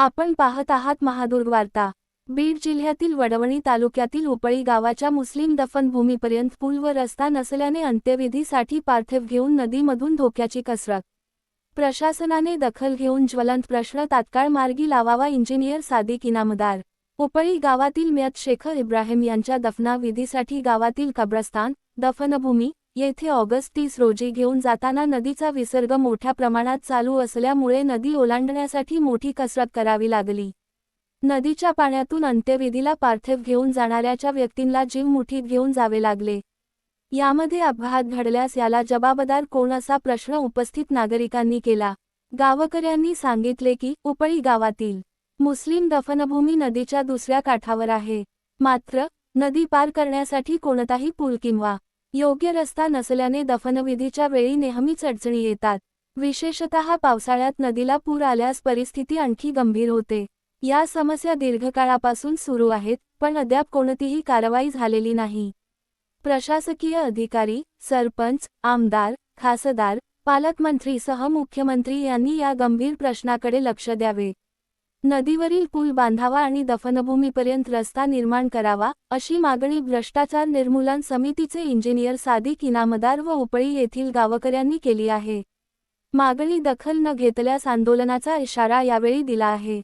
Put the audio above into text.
आपण पाहत आहात महादुर्ग वार्ता बीड जिल्ह्यातील वडवणी तालुक्यातील उपळी गावाच्या मुस्लिम दफनभूमीपर्यंत पूल व रस्ता नसल्याने अंत्यविधीसाठी पार्थिव घेऊन नदीमधून धोक्याची कसरत. प्रशासनाने दखल घेऊन ज्वलंत प्रश्न तात्काळ मार्गी लावावा इंजिनियर सादिक इनामदार. उपळी गावातील म्यत शेखर इब्राहिम यांच्या दफनाविधीसाठी गावातील कब्रस्तान दफनभूमी येथे ऑगस्ट तीस रोजी घेऊन जाताना नदीचा विसर्ग मोठ्या प्रमाणात चालू असल्यामुळे नदी ओलांडण्यासाठी मोठी कसरत करावी लागली. नदीच्या पाण्यातून अंत्यविधीला पार्थिव घेऊन जाणाऱ्याच्या व्यक्तींना जीव मुठीत घेऊन जावे लागले. यामध्ये अपघात घडल्यास याला जबाबदार कोण असा प्रश्न उपस्थित नागरिकांनी केला. गावकऱ्यांनी सांगितले की उपळी गावातील मुस्लिम दफनभूमी नदीच्या दुसऱ्या काठावर आहे. मात्र नदी पार करण्यासाठी कोणताही पूल किंवा योग्य रस्ता नसल्याने दफनविधीच्या वेळी नेहमीच अडचणी येतात. विशेषतः पावसाळ्यात नदीला पूर आल्यास परिस्थिती आणखी गंभीर होते. या समस्या दीर्घकाळापासून सुरू आहेत पण अद्याप कोणतीही कारवाई झालेली नाही. प्रशासकीय अधिकारी सरपंच आमदार खासदार पालकमंत्रीसह मुख्यमंत्री यांनी या गंभीर प्रश्नाकडे लक्ष द्यावे. नदीवरील पूल बांधावा आणि दफनभूमीपर्यंत रस्ता निर्माण करावा अशी मागणी भ्रष्टाचार निर्मूलन समितीचे इंजिनियर सादिक इनामदार व उपळी येथील गावकऱ्यांनी केली आहे. मागणी दखल न घेतल्यास आंदोलनाचा इशारा यावेळी दिला आहे.